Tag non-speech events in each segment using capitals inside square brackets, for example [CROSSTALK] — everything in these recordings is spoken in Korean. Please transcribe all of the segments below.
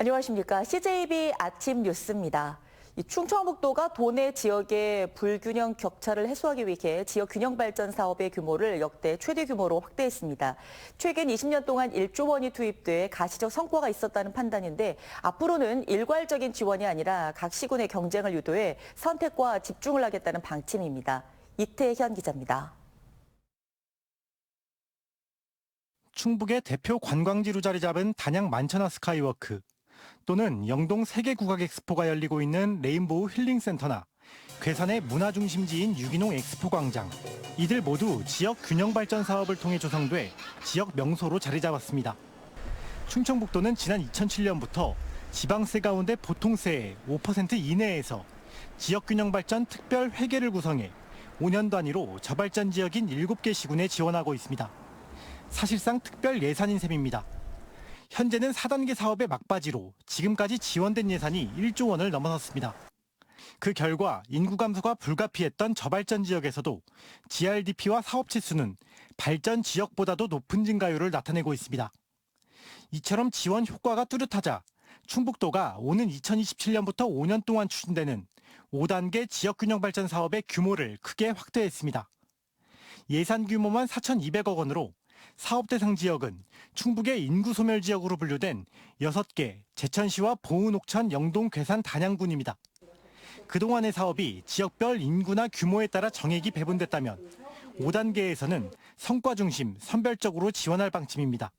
안녕하십니까. CJB 아침 뉴스입니다. 이 충청북도가 도내 지역의 불균형 격차를 해소하기 위해 지역 균형 발전 사업의 규모를 역대 최대 규모로 확대했습니다. 최근 20년 동안 1조 원이 투입돼 가시적 성과가 있었다는 판단인데 앞으로는 일괄적인 지원이 아니라 각 시군의 경쟁을 유도해 선택과 집중을 하겠다는 방침입니다. 이태현 기자입니다. 충북의 대표 관광지로 자리 잡은 단양 만천하 스카이워크 또는 영동 세계국악 엑스포가 열리고 있는 레인보우 힐링센터나 괴산의 문화 중심지인 유기농 엑스포 광장 이들 모두 지역 균형 발전 사업을 통해 조성돼 지역 명소로 자리 잡았습니다. 충청북도는 지난 2007년부터 지방세 가운데 보통세의 5% 이내에서 지역 균형 발전 특별 회계를 구성해 5년 단위로 저발전 지역인 7개 시군에 지원하고 있습니다. 사실상 특별 예산인 셈입니다. 현재는 4단계 사업의 막바지로 지금까지 지원된 예산이 1조 원을 넘어섰습니다. 그 결과 인구 감소가 불가피했던 저발전 지역에서도 GRDP와 사업체 수는 발전 지역보다도 높은 증가율을 나타내고 있습니다. 이처럼 지원 효과가 뚜렷하자 충북도가 오는 2027년부터 5년 동안 추진되는 5단계 지역균형 발전 사업의 규모를 크게 확대했습니다. 예산 규모만 4,200억 원으로 사업 대상 지역은 충북의 인구 소멸 지역으로 분류된 6개 제천시와 보은, 옥천, 영동, 괴산, 단양군입니다. 그동안의 사업이 지역별 인구나 규모에 따라 정액이 배분됐다면 5단계에서는 성과 중심 선별적으로 지원할 방침입니다.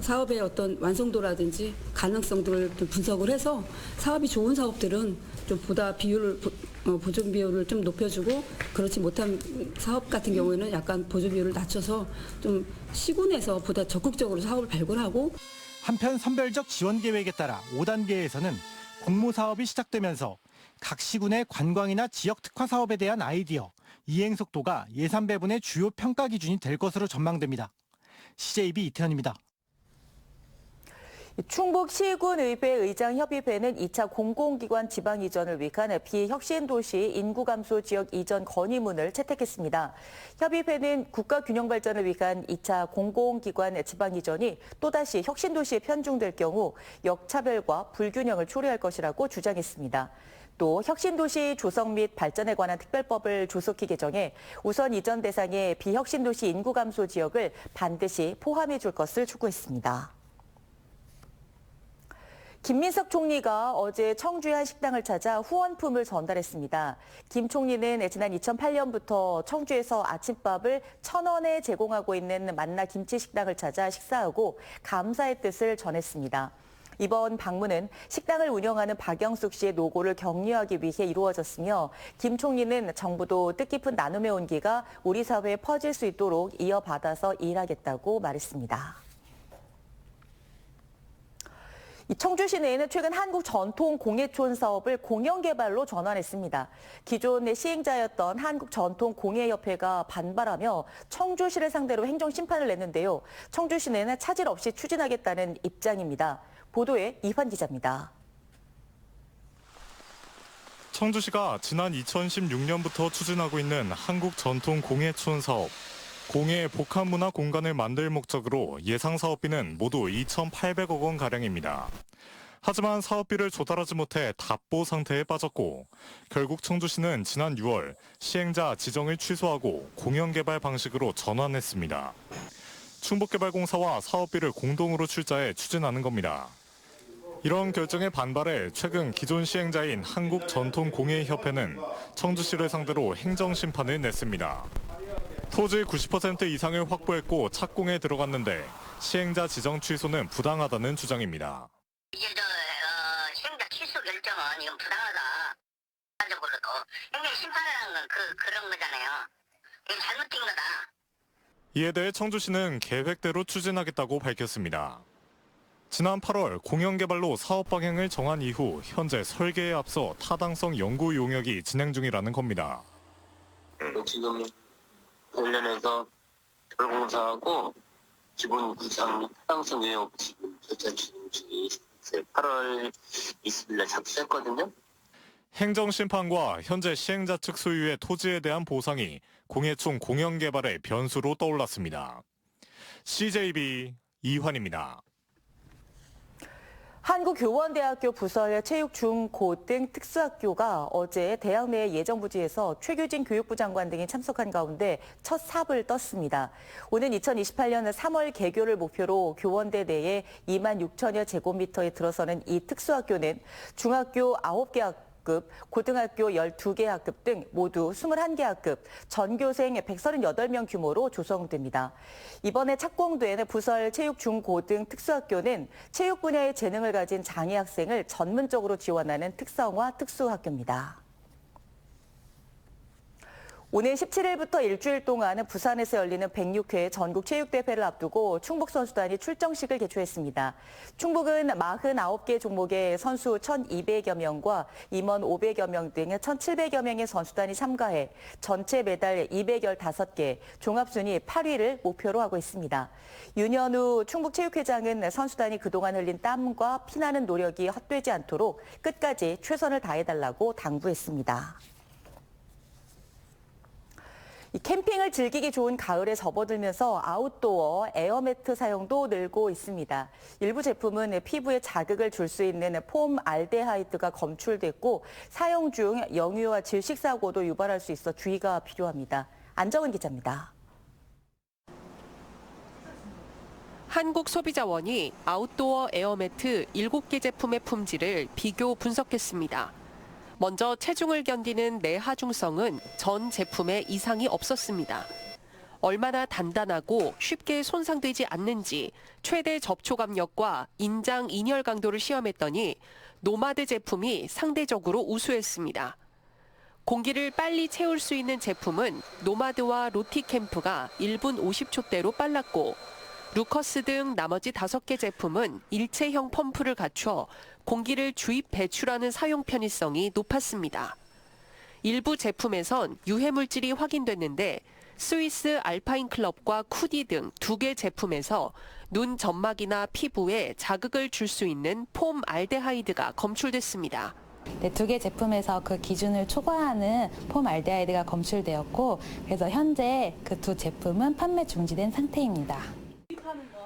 사업의 어떤 완성도라든지 가능성 등을 좀 분석을 해서 사업이 좋은 사업들은 좀 보다 비율을 보- 어, 보존 비율을 좀 높여주고 그렇지 못한 사업 같은 경우에는 약간 보존 비율을 낮춰서 좀 시군에서 보다 적극적으로 사업을 발굴하고 한편 선별적 지원 계획에 따라 5단계에서는 공모 사업이 시작되면서 각 시군의 관광이나 지역 특화 사업에 대한 아이디어, 이행 속도가 예산 배분의 주요 평가 기준이 될 것으로 전망됩니다. CJB 이태현입니다. 충북 시군의회 의장협의회는 2차 공공기관 지방 이전을 위한 비혁신도시 인구 감소 지역 이전 건의문을 채택했습니다. 협의회는 국가 균형 발전을 위한 2차 공공기관 지방 이전이 또다시 혁신도시에 편중될 경우 역차별과 불균형을 초래할 것이라고 주장했습니다. 또 혁신도시 조성 및 발전에 관한 특별법을 조속히 개정해 우선 이전 대상의 비혁신도시 인구 감소 지역을 반드시 포함해 줄 것을 촉구했습니다. 김민석 총리가 어제 청주의 한 식당을 찾아 후원품을 전달했습니다. 김 총리는 지난 2008년부터 청주에서 아침밥을 천 원에 제공하고 있는 만나 김치 식당을 찾아 식사하고 감사의 뜻을 전했습니다. 이번 방문은 식당을 운영하는 박영숙 씨의 노고를 격려하기 위해 이루어졌으며 김 총리는 정부도 뜻깊은 나눔의 온기가 우리 사회에 퍼질 수 있도록 이어받아서 일하겠다고 말했습니다. 이 청주 시내에는 최근 한국 전통 공예촌 사업을 공영 개발로 전환했습니다. 기존의 시행자였던 한국 전통 공예협회가 반발하며 청주시를 상대로 행정 심판을 냈는데요. 청주시내는 차질 없이 추진하겠다는 입장입니다. 보도에 이환 기자입니다. 청주시가 지난 2016년부터 추진하고 있는 한국 전통 공예촌 사업. 공예 복합 문화 공간을 만들 목적으로 예상 사업비는 모두 2,800억 원 가량입니다. 하지만 사업비를 조달하지 못해 답보 상태에 빠졌고 결국 청주시는 지난 6월 시행자 지정을 취소하고 공영 개발 방식으로 전환했습니다. 충북개발공사와 사업비를 공동으로 출자해 추진하는 겁니다. 이런 결정에 반발해 최근 기존 시행자인 한국전통공예협회는 청주시를 상대로 행정심판을 냈습니다. 토지 90% 이상을 확보했고 착공에 들어갔는데 시행자 지정 취소는 부당하다는 주장입니다. 이게 저 어, 시행자 취소 결정은 이건 부당하다. 적으로도 행정 심판이라는 건 그 그런 거잖아요. 이게 잘못된 거다. 이에 대해 청주시는 계획대로 추진하겠다고 밝혔습니다. 지난 8월 공영개발로 사업 방향을 정한 이후 현재 설계에 앞서 타당성 연구 용역이 진행 중이라는 겁니다. 지금 관련해서 결공사하고 기본 구상 타당성 예역 지금 절차 진행 있어요. 8월 20일날 접수했거든요. 행정심판과 현재 시행자 측 소유의 토지에 대한 보상이 공예총 공영개발의 변수로 떠올랐습니다. CJB 이환입니다. 한국교원대학교 부설 체육중고등 특수학교가 어제 대학 내 예정 부지에서 최규진 교육부 장관 등이 참석한 가운데 첫 삽을 떴습니다. 오는 2028년 3월 개교를 목표로 교원대 내에 2만 6천여 제곱미터에 들어서는 이 특수학교는 중학교 9개 학 급, 고등학교 12개 학급 등 모두 21개 학급, 전교생 138명 규모로 조성됩니다. 이번에 착공된 부설 체육 중고등 특수학교는 체육 분야의 재능을 가진 장애 학생을 전문적으로 지원하는 특성화 특수학교입니다. 오늘 17일부터 일주일 동안 부산에서 열리는 106회 전국 체육대회를 앞두고 충북 선수단이 출정식을 개최했습니다. 충북은 49개 종목의 선수 1,200여 명과 임원 500여 명 등 1,700여 명의 선수단이 참가해 전체 메달 215개, 종합순위 8위를 목표로 하고 있습니다. 윤현우 충북체육회장은 선수단이 그동안 흘린 땀과 피나는 노력이 헛되지 않도록 끝까지 최선을 다해달라고 당부했습니다. 이 캠핑을 즐기기 좋은 가을에 접어들면서 아웃도어 에어매트 사용도 늘고 있습니다. 일부 제품은 피부에 자극을 줄 수 있는 폼 알데하이드가 검출됐고 사용 중 영유아 질식 사고도 유발할 수 있어 주의가 필요합니다. 안정은 기자입니다. 한국소비자원이 아웃도어 에어매트 7개 제품의 품질을 비교 분석했습니다. 먼저 체중을 견디는 내하중성은 전 제품에 이상이 없었습니다. 얼마나 단단하고 쉽게 손상되지 않는지 최대 접촉 압력과 인장 인열 강도를 시험했더니 노마드 제품이 상대적으로 우수했습니다. 공기를 빨리 채울 수 있는 제품은 노마드와 로티캠프가 1분 50초대로 빨랐고 루커스 등 나머지 5개 제품은 일체형 펌프를 갖춰 공기를 주입 배출하는 사용 편의성이 높았습니다. 일부 제품에선 유해 물질이 확인됐는데 스위스 알파인 클럽과 쿠디 등 두 개 제품에서 눈 점막이나 피부에 자극을 줄 수 있는 폼 알데하이드가 검출됐습니다. 네, 두개 제품에서 그 기준을 초과하는 폼 알데하이드가 검출되었고 그래서 현재 그 두 제품은 판매 중지된 상태입니다.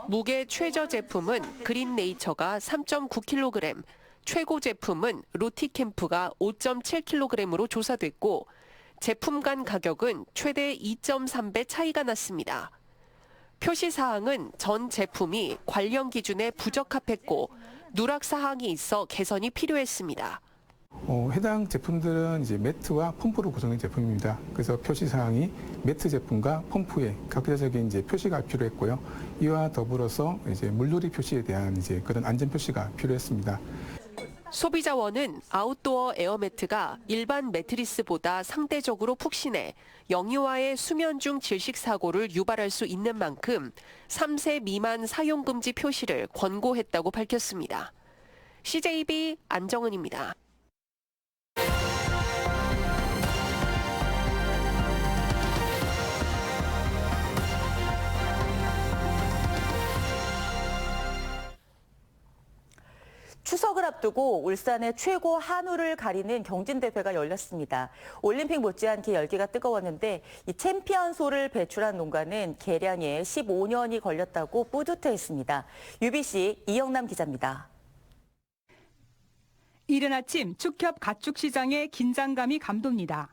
무게 최저 제품은 그린 네이처가 3.9kg, 최고 제품은 로티캠프가 5.7kg으로 조사됐고 제품 간 가격은 최대 2.3배 차이가 났습니다. 표시 사항은 전 제품이 관련 기준에 부적합했고 누락 사항이 있어 개선이 필요했습니다. 어, 해당 제품들은 이제 매트와 펌프로 구성된 제품입니다. 그래서 표시 사항이 매트 제품과 펌프에 각자적인 이제 표시가 필요했고요. 이와 더불어서 이제 물놀이 표시에 대한 이제 그런 안전 표시가 필요했습니다. 소비자원은 아웃도어 에어매트가 일반 매트리스보다 상대적으로 푹신해 영유아의 수면 중 질식 사고를 유발할 수 있는 만큼 3세 미만 사용 금지 표시를 권고했다고 밝혔습니다. CJB 안정은입니다. 추석을 앞두고 울산의 최고 한우를 가리는 경진대회가 열렸습니다. 올림픽 못지않게 열기가 뜨거웠는데 이 챔피언소를 배출한 농가는 개량에 15년이 걸렸다고 뿌듯해했습니다. UBC 이영남 기자입니다. 이른 아침 축협 가축시장의 긴장감이 감돕니다.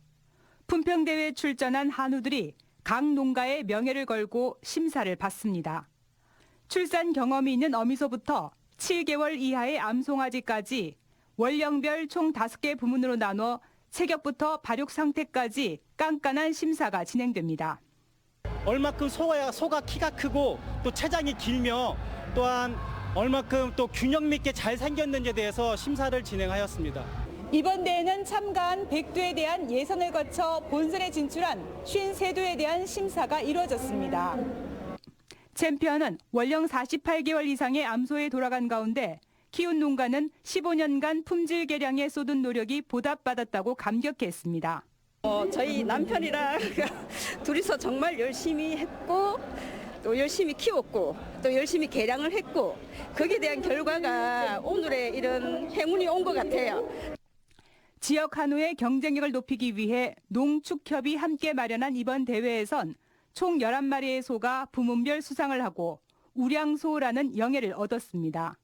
품평대회에 출전한 한우들이 각 농가의 명예를 걸고 심사를 받습니다. 출산 경험이 있는 어미소부터 7개월 이하의 암송아지까지 원령별 총 5개 부문으로 나눠 체격부터 발육 상태까지 깐깐한 심사가 진행됩니다. 얼마큼 소가, 소가 키가 크고 또 체장이 길며 또한 얼마큼 또 균형 있게 잘 생겼는지에 대해서 심사를 진행하였습니다. 이번 대회는 참가한 100도에 대한 예선을 거쳐 본선에 진출한 53도에 대한 심사가 이루어졌습니다. 챔피언은 원령 48개월 이상의 암소에 돌아간 가운데 키운 농가는 15년간 품질 개량에 쏟은 노력이 보답받았다고 감격했습니다. 어, 저희 남편이랑 [LAUGHS] 둘이서 정말 열심히 했고 또 열심히 키웠고 또 열심히 개량을 했고 거기에 대한 결과가 오늘의 이런 행운이 온 것 같아요. 지역 한우의 경쟁력을 높이기 위해 농축협이 함께 마련한 이번 대회에선 총 11마리의 소가 부문별 수상을 하고 우량소라는 영예를 얻었습니다.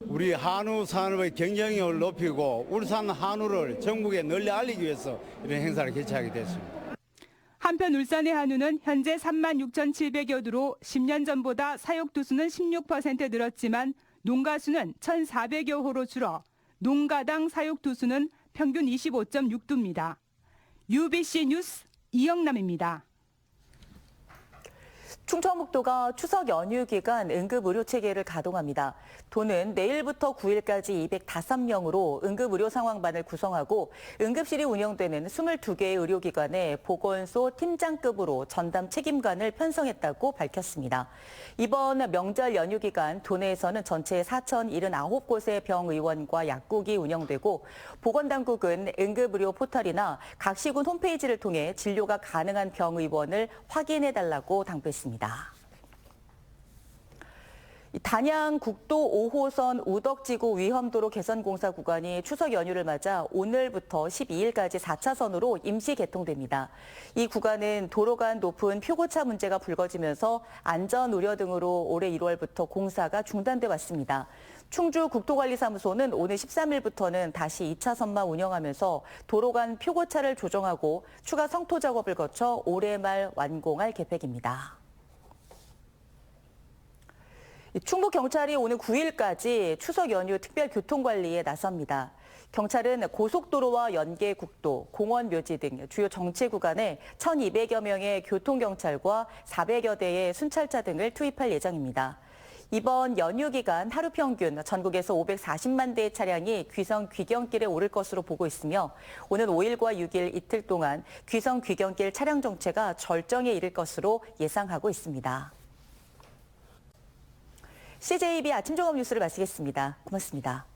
우리 한우 산업의 경쟁력을 높이고 울산 한우를 전국에 널리 알리기 위해서 이런 행사를 개최하게 됐습니다. 한편 울산의 한우는 현재 3만 6,700여 두로 10년 전보다 사육 두 수는 16% 늘었지만 농가 수는 1,400여 호로 줄어 농가당 사육 두 수는 평균 25.6두입니다. UBC 뉴스 이영남입니다. 충청북도가 추석 연휴 기간 응급 의료 체계를 가동합니다. 도는 내일부터 9일까지 205명으로 응급 의료 상황반을 구성하고 응급실이 운영되는 22개의 의료기관에 보건소 팀장급으로 전담 책임관을 편성했다고 밝혔습니다. 이번 명절 연휴 기간 도내에서는 전체 4,079곳의 병의원과 약국이 운영되고 보건당국은 응급의료 포털이나 각 시군 홈페이지를 통해 진료가 가능한 병의원을 확인해달라고 당부했습니다. 단양 국도 5호선 우덕지구 위험도로 개선 공사 구간이 추석 연휴를 맞아 오늘부터 12일까지 4차선으로 임시 개통됩니다. 이 구간은 도로 간 높은 표고차 문제가 불거지면서 안전 우려 등으로 올해 1월부터 공사가 중단돼 왔습니다. 충주 국도관리사무소는 오늘 13일부터는 다시 2차선만 운영하면서 도로 간 표고차를 조정하고 추가 성토 작업을 거쳐 올해 말 완공할 계획입니다. 충북 경찰이 오늘 9일까지 추석 연휴 특별 교통관리에 나섭니다. 경찰은 고속도로와 연계 국도, 공원 묘지 등 주요 정체 구간에 1,200여 명의 교통경찰과 400여 대의 순찰차 등을 투입할 예정입니다. 이번 연휴 기간 하루 평균 전국에서 540만 대의 차량이 귀성 귀경길에 오를 것으로 보고 있으며 오는 5일과 6일 이틀 동안 귀성 귀경길 차량 정체가 절정에 이를 것으로 예상하고 있습니다. CJB 아침 종합 뉴스를 마치겠습니다. 고맙습니다.